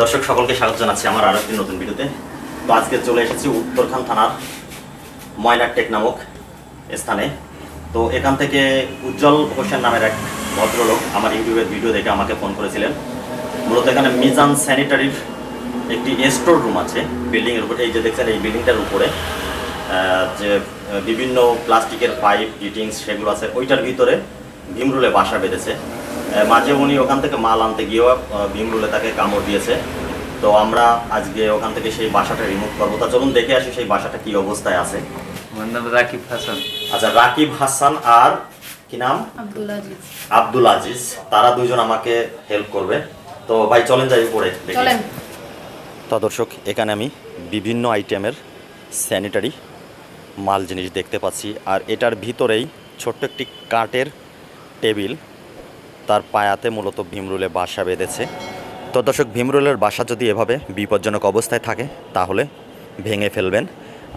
দর্শক সকলকে স্বাগত জানাচ্ছি আমার আরও একটি নতুন ভিডিওতে। তো আজকে চলে এসেছি উত্তরখান থানার ময়নার টেক নামক স্থানে। তো এখান থেকে উজ্জ্বল হোসেন নামের এক ভদ্রলোক আমার ইউটিউবের ভিডিও দেখে আমাকে ফোন করেছিলেন। মূলত এখানে মিজান স্যানিটারির একটি স্টোর রুম আছে বিল্ডিংয়ের উপরে। এই যে দেখছেন, এই বিল্ডিংটার উপরে যে বিভিন্ন প্লাস্টিকের পাইপ ফিটিংস সেগুলো আছে, ওইটার ভিতরে ভীমরুলে বাসা বেঁধেছে। মাঝে উনি ওখান থেকে মাল আনতে গিয়েও ভীমরুলে তাকে কামড় দিয়েছে। তো আমরা আজকে ওখান থেকে সেই বাসাটা রিমুভ করব। তা চলুন দেখে আসি সেই বাসাটা কি অবস্থায় আছে। আমার নাম রাকিব হাসান। আচ্ছা রাকিব হাসান আর কি নাম? আব্দুল আজিজ। তারা দুজন আমাকে হেল্প করবে। তো ভাই চলেন যাই উপরে। তো দর্শক এখানে আমি বিভিন্ন আইটেমের স্যানিটারি মাল জিনিস দেখতে পাচ্ছি। আর এটার ভিতরেই ছোট্ট একটি কাঠের টেবিল তার পায়াতে মূলত ভীমরুলে বাসা বেঁধেছে। তো দর্শক, ভীমরুলের বাসা যদি এভাবে বিপজ্জনক অবস্থায় থাকে, তাহলে ভেঙে ফেলবেন।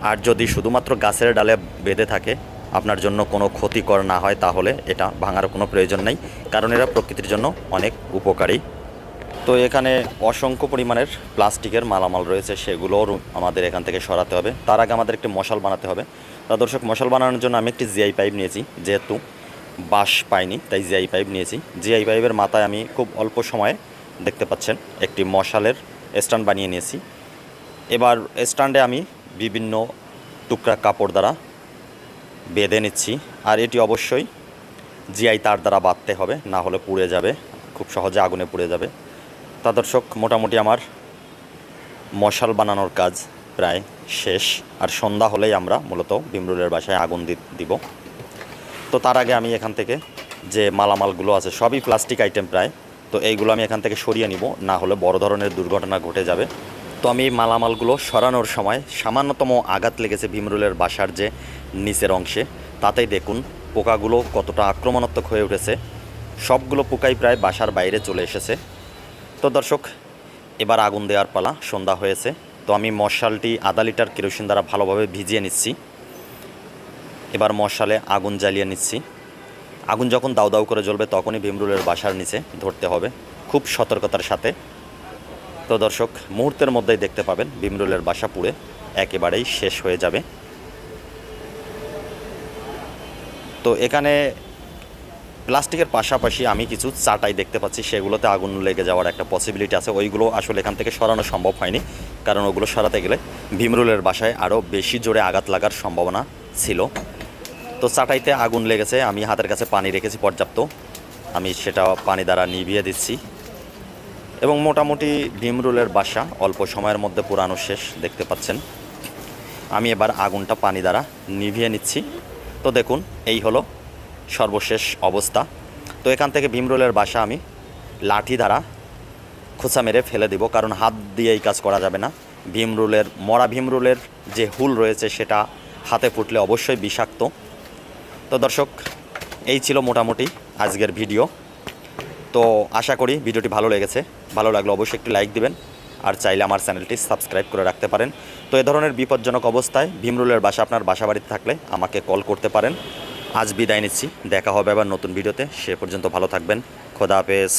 আর যদি শুধুমাত্র গাছের ডালে বেঁধে থাকে, আপনার জন্য কোনো ক্ষতিকর না হয়, তাহলে এটা ভাঙার কোনো প্রয়োজন নেই, কারণ এরা প্রকৃতির জন্য অনেক উপকারী। তো এখানে অসংখ্য পরিমাণের প্লাস্টিকের মালামাল রয়েছে, সেগুলোও আমাদের এখান থেকে সরাতে হবে। তার আগে আমাদের একটি মশাল বানাতে হবে। তা দর্শক, মশাল বানানোর জন্য আমি একটি জিআই পাইপ নিয়েছি, যেহেতু বাঁশ পাইনি, তাই জিআই পাইপ নিয়েছি। জিআই পাইপের মাথায় আমি খুব অল্প সময়ে দেখতে পাচ্ছেন, একটি মশালের স্ট্যান্ড বানিয়ে নিয়েছি। এবার স্ট্যান্ডে আমি বিভিন্ন টুকরা কাপড় দ্বারা বেঁধে নিচ্ছি, আর এটি অবশ্যই জিআই তার দ্বারা বাঁধতে হবে, না হলে পুড়ে যাবে, খুব সহজে আগুনে পুড়ে যাবে। তা দর্শক, মোটামুটি আমার মশাল বানানোর কাজ প্রায় শেষ, আর সন্ধ্যা হলেই আমরা মূলত বিমরুলের বাসায় আগুন দিব। তো তার আগে আমি এখান থেকে যে মালামালগুলো আছে, সবই প্লাস্টিক আইটেম প্রায়। তো এইগুলো আমি এখান থেকে সরিয়ে নিব, না হলে বড় ধরনের দুর্ঘটনা ঘটে যাবে। তো আমি মালামালগুলো সরানোর সময় সামান্যতম আঘাত লেগেছে ভীমরুলের বাসার যে নিচের অংশে। তাতেই দেখুন পোকাগুলো কতটা আক্রমণাত্মক হয়ে উঠেছে। সবগুলো পোকাই প্রায় বাসার বাইরে চলে এসেছে। তো দর্শক, এবার আগুন দেওয়ার পালা, সন্ধ্যা হয়েছে। তো আমি মশালটি আধা লিটার কেরোসিন দ্বারা ভালোভাবে ভিজিয়ে নিচ্ছি। এবার মশালে আগুন জ্বালিয়ে নিচ্ছি। আগুন যখন দাউ দাউ করে জ্বলবে তখনই ভীমরুলের বাসার নিচে ধরতে হবে। খুব সতর্কতার সাথে। তো দর্শক, মুহূর্তের মধ্যেই দেখতে পাবেন ভীমরুলের বাসা পুড়ে একেবারেই শেষ হয়ে যাবে। তো এখানে প্লাস্টিকের পাশাপাশি আমি কিছু চাটাই দেখতে পাচ্ছি। সেগুলোতে আগুন লেগে যাওয়ার একটা পসিবিলিটি আছে। ওইগুলো আসলে এখান থেকে সরানো সম্ভব হয়নি। কারণ ওগুলো সরাতে গেলে ভীমরুলের বাসায় আরও বেশি জোরে আঘাত লাগার সম্ভাবনা ছিল। তো চাটাইতে আগুন লেগেছে, আমি হাতের কাছে পানি রেখেছি পর্যাপ্ত। আমি সেটা পানি দ্বারা নিভিয়ে দিচ্ছি। এবং মোটামুটি ভীমরুলের বাসা অল্প সময়ের মধ্যে পুরানো শেষ, দেখতে পাচ্ছেন। আমি এবার আগুনটা পানি দ্বারা নিভিয়ে নিচ্ছি। তো দেখুন, এই হলো সর্বশেষ অবস্থা। তো এখান থেকে ভীমরুলের বাসা আমি লাঠি দ্বারা খোঁচা মেরে ফেলে দিব, কারণ হাত দিয়ে এই কাজ করা যাবে না। ভীমরুলের মরা ভীমরুলের যে হুল রয়েছে, সেটা হাতে ফুটলে অবশ্যই বিষাক্ত। তো দর্শক, এই ছিল মোটামুটি আজকের ভিডিও। তো আশা করি ভিডিওটি ভালো লেগেছে। ভালো লাগলে অবশ্যই একটি লাইক দিবেন আর চাইলে আমার চ্যানেলটি সাবস্ক্রাইব করে রাখতে পারেন। তো এ ধরনের বিপজ্জনক অবস্থায় ভীমরুলের বাসা আপনার বাসা বাড়িতে থাকলে আমাকে কল করতে পারেন। আজ বিদায় নিচ্ছি। দেখা হবে আবার নতুন ভিডিওতে। সে পর্যন্ত ভালো থাকবেন। খোদা হাফেজ।